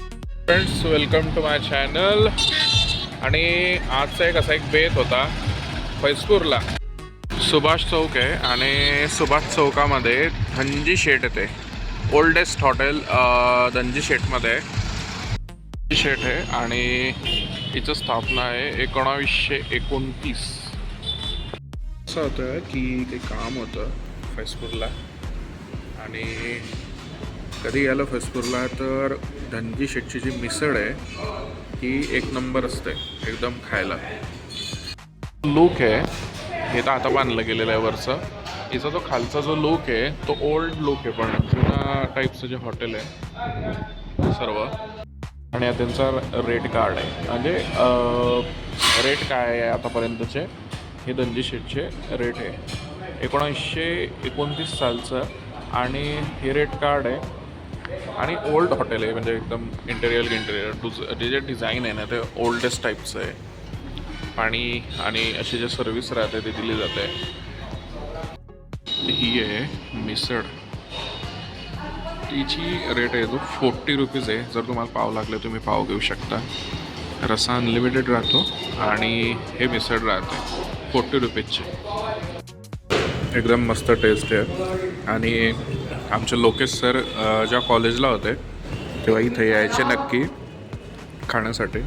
Friends welcome to my channel आणि आजचा एक असा एक बेत होता फैजपूरला. सुभाष चौक आहे आणि सुभाष चौकामध्ये धनजी शेट येते. ओल्डेस्ट हॉटेल धनजी शेटमध्ये आहे धनजी शेट आहे आणि हिचं स्थापना आहे एकोणावीसशे एकोणतीस. असं होतं की ते काम होतं फैजपूरला. आणि कधी गेलं फैजपूरला तर धनजी शेटची जी मिसळ आहे ती एक नंबर असते एकदम खायला. लूक आहे हे तर आता बांधलं गेलेलं आहे वरचं. हिचा जो खालचा जो लूक आहे तो ओल्ड लूक आहे पण जुना टाईपचं जे हॉटेल आहे सर्व. आणि हा त्यांचा रेट कार्ड आहे. म्हणजे रेट काय आहे आतापर्यंतचे? हे धनजी शेटचे रेट आहे. एकोणीसशे एकोणतीस सालचं आणि हे रेट कार्ड आहे आणि ओल्ड हॉटेल आहे म्हणजे एकदम इंटेरियर इंटेरियर डुज जे जे डिझाईन आहे ना ते ओल्डेस्ट टाईपचं आहे. पाणी आणि अशी जे सर्व्हिस राहते ते दिली जाते. ही आहे मिसळ. तिची रेट आहे जो फोर्टी रुपीज आहे. जर तुम्हाला पाव लागले तुम्ही पाव घेऊ शकता. रसा अनलिमिटेड राहतो आणि हे मिसळ राहते फोर्टी रुपीजचे एकदम मस्त टेस्ट आहे. आणि आमचे लोकेश सर ज्या कॉलेजला होते तेव्हा इथे यायचे नक्की खाण्यासाठी.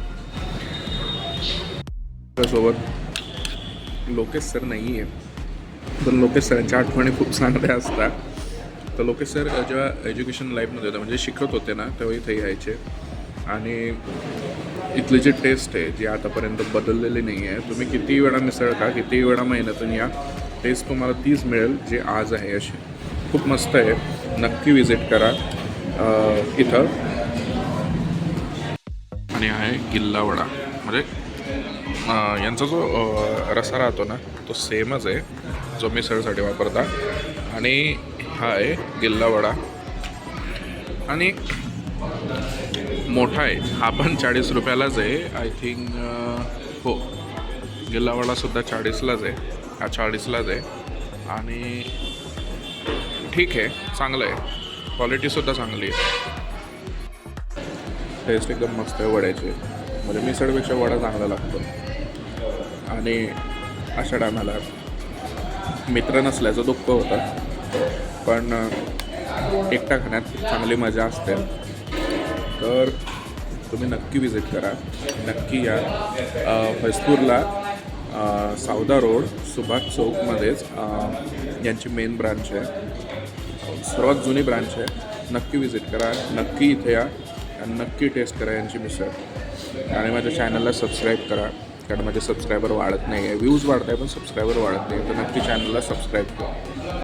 त्यासोबत लोकेश सर नाही आहे पण लोकेश सरांच्या आठवणी खूप चांगल्या असतात. तर लोकेश सर जेव्हा एज्युकेशन लाईफमध्ये होते म्हणजे शिकत होते ना तेव्हा इथे यायचे. आणि इथली जी टेस्ट आहे जी आतापर्यंत बदललेली नाही आहे तुम्ही किती वेळा मिसळ का किती वेळा महिन्यातून या टेस्ट तुम्हाला तीच मिळेल जी आज आहे अशी. खूप मस्त आहे. नक्की विजिट करा. इथं. आणि आहे गिल्लावडा म्हणजे यांचा जो रसा राहतो ना तो सेमच आहे. जो मिसळसाठी वापरता. आणि हा आहे गिल्ला वडा. आणि मोठा आहे. हा पण चाळीस रुपयालाच आहे. आय थिंक हो. गिल्ला वडासुद्धा चाळीसलाच आहे. हा चाळीसलाच आहे. आणि ठीक आहे चांगलं आहे. क्वालिटीसुद्धा चांगली आहे. टेस्ट एकदम मस्त आहे वड्याची. म्हणजे मिसळपेक्षा वडा चांगला लागतो. आणि अशा टायमाला मित्र नसल्याचं दुःख होतं. पण एकटा खाण्यात चांगली मजा असते. तर तुम्ही नक्की विजिट करा. नक्की या फैजपूरला सावदा रोड सुभाष चौकमध्येच यांची मेन ब्रांच आहे. सर्वात जुनी ब्रांच आहे. नक्की विजिट करा नक्की इथे या आणि नक्की टेस्ट करा यांची मिसळ. आणि माझ्या चॅनलला सबस्क्राईब करा कारण माझे सबस्क्रायबर वाढत नाही आहे व्ह्यूज वाढत आहे पण सबस्क्रायबर वाढत नाही तर नक्की चॅनलला सबस्क्राईब करा.